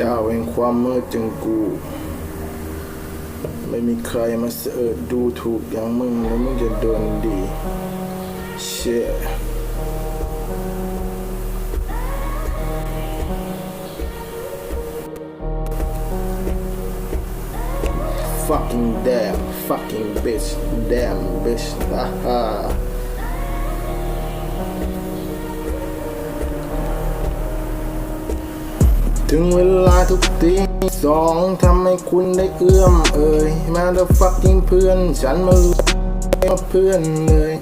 จ้าแห่งความมืดจึงกู ไม่มีใครมาเสอดูถูกอย่างมึงแล้วมึงจะโดนดี เชี่ย fucking damn fucking bitch damn bitch ฮ่าฮ่า ถึงเวลาทุกตีสองทำให้คุณได้เอื้อมเอ่ยมาเด fucking เพื่อน ฉันมาเพื่อนเลย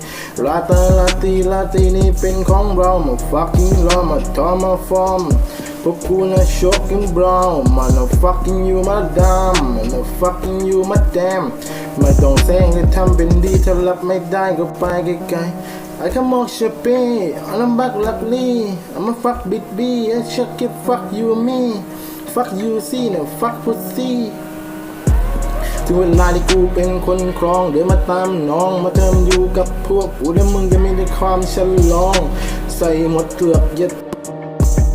ลาตาลาตีลาตีนี่เป็นของเรามา fucking เรามาทอมาฟอร์มพวกกูน่ะ shocking brown มัน fucking you มาดามมัน fucking you มา damn ไม่ต้องแซงเลยทำเป็นดีถ้ารับไม่ได้ก็ไปไกลๆ I come on Chappie, I'm back luckily. I'm a fuck big B, I check it, fuck you and me. Fuck you, see, no fuck pussy. ถึงเวลาที่กูเป็นคนครองเดินมาตามน้องมาเติมอยู่กับพวกกูแล้วมึงจะไม่ได้ความฉลอง ใส่หมดเกือบยัด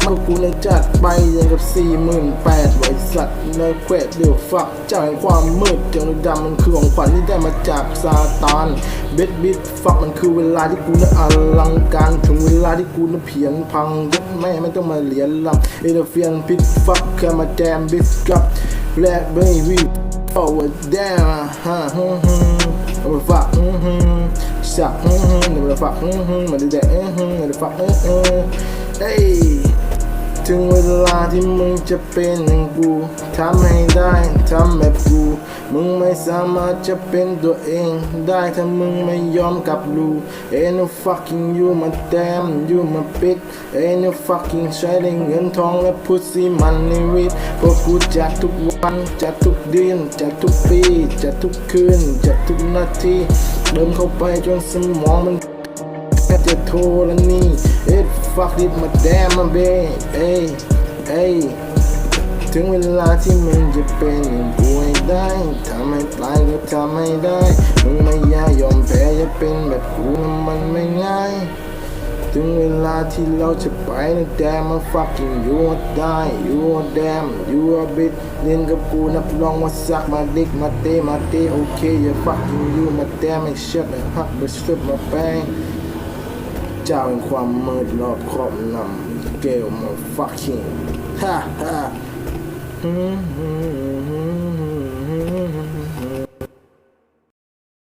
มันกูเลยจัดไปยังกับสี่หมื่นแปดไว้สัตว์เนื้อแควดเดือดฟักเจ้าแห่งความมืดเจ้าดำมันคือของขวัญที่ได้มาจากซาตานเบ็ดบิดฟักมันคือเวลาที่กูนั้นอลังการถึงเวลาที่กูนั้นเพียนพังยัดแม่ไม่ต้องมาเหรียญลำเอเดเฟียนพิษฟักแค่มาแจมบิสกับแลกเบบี้โอ้ว่าแดมฮะฮึ่มฮึ่มเอาไปฟักฮึ่มฮึ่มสักฮึ่มฮึ่ม ถึงเวลาที่มึงจะเป็นอย่างกูทำให้ได้ทำแบบกู มึงไม่สามารถจะเป็นตัวเองได้ถ้ามึงไม่ยอมกลับรู้ Ain't no fucking you มาแต้ม you มาปิด Ain't no fucking ใช้ได้เงินทองและพุทธิมันในวิตพวกกูจัดทุกวันจัดทุกเดือนจัดทุกปีจัดทุกคืนจัดทุกนาทีเดินเข้าไปจนสมองมัน แค่จะโทรแล้วนี่ It fuck it มาแดมมาเบเอ้ยเอ้ยถึงเวลาที่มึงจะเป็นอย่างกูให้ได้ทำให้ตายก็ทำให้ได้ มึงไม่ย่ายอมแพ้จะเป็นแบบกูนะมันไม่ง่าย ถึงเวลาที่เราจะไปนะแดมมา fucking you ได้ you damn you a bit เล่นกับกูนับรองว่าสักมาดิกมาเตมาเตโอเคอย่า fucking you มาแดมไม่เชื่อไม่ฮักไม่เชื่อมาแป้ง เจ้าแห่งความมืดรอบครอบนำเกลมา fucking ฮ่าฮ่า